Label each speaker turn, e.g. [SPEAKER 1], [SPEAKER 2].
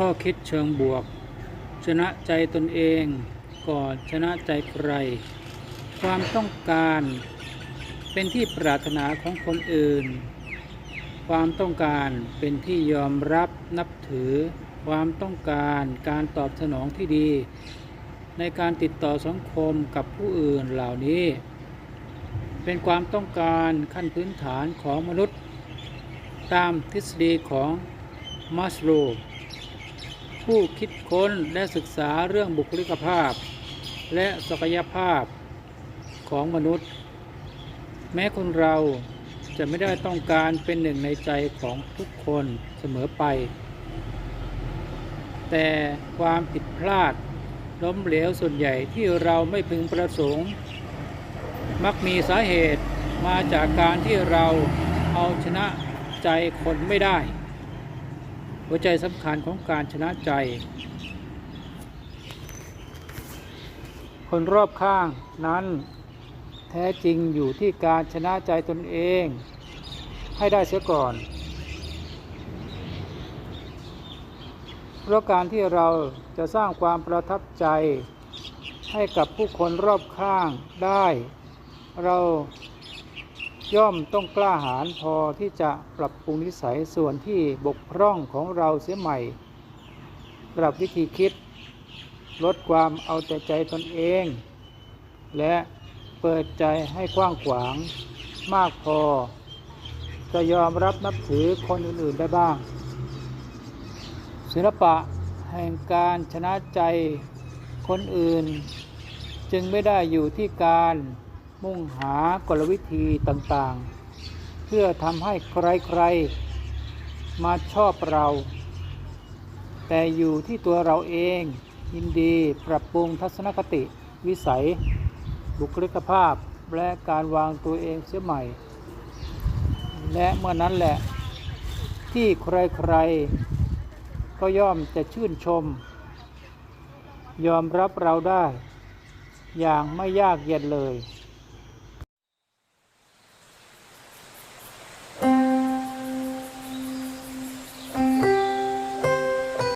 [SPEAKER 1] ข้อคิดเชิงบวก ชนะใจตนเองก่อนชนะใจใคร ความต้องการเป็นที่ปรารถนาของคนอื่น ความต้องการเป็นที่ยอมรับนับถือ ความต้องการการตอบสนองที่ดี ในการติดต่อสังคมกับผู้อื่นเหล่านี้ เป็นความต้องการขั้นพื้นฐานของมนุษย์ ตามทฤษฎีของมัสโลว์ ผู้คิดค้นและศึกษาเรื่องบุคลิกภาพ และศักยภาพของมนุษย์ แม้คนเราจะไม่ได้ต้องการเป็นหนึ่งในใจของทุกคนเสมอไป แต่ความผิดพลาดล้มเหลวส่วนใหญ่ที่เราไม่พึงประสงค์ มักมีสาเหตุมาจากการที่เราเอาชนะใจคนไม่ได้ หัวใจสำคัญของการชนะใจ คนรอบข้างนั้น แท้จริงอยู่ที่การชนะใจตนเอง ให้ได้เสียก่อน เพราะการที่เราจะสร้างความประทับใจให้กับผู้คนรอบข้างได้ เรา ย่อมต้องกล้าหาญพอที่จะปรับปรุงนิสัยส่วนที่บกพร่องของเราเสียใหม่ปรับวิธีคิด ลดความเอาแต่ใจตนเอง และเปิดใจให้กว้างขวางมากพอ จะยอมรับนับถือคนอื่นๆได้บ้าง ศิลปะแห่งการชนะใจคนอื่น จึงไม่ได้อยู่ที่การ มุ่งหากลวิธีต่างๆ เพื่อทำให้ใครๆ มาชอบเรา แต่อยู่ที่ตัวเราเองยินดีปรับปรุงทัศนคติวิสัย บุคลิกภาพและการวางตัวเองเสียใหม่ และเมื่อนั้นแหละ ที่ใครๆ ก็ย่อมจะชื่นชม ยอมรับเราได้ อย่างไม่ยากเย็นเลย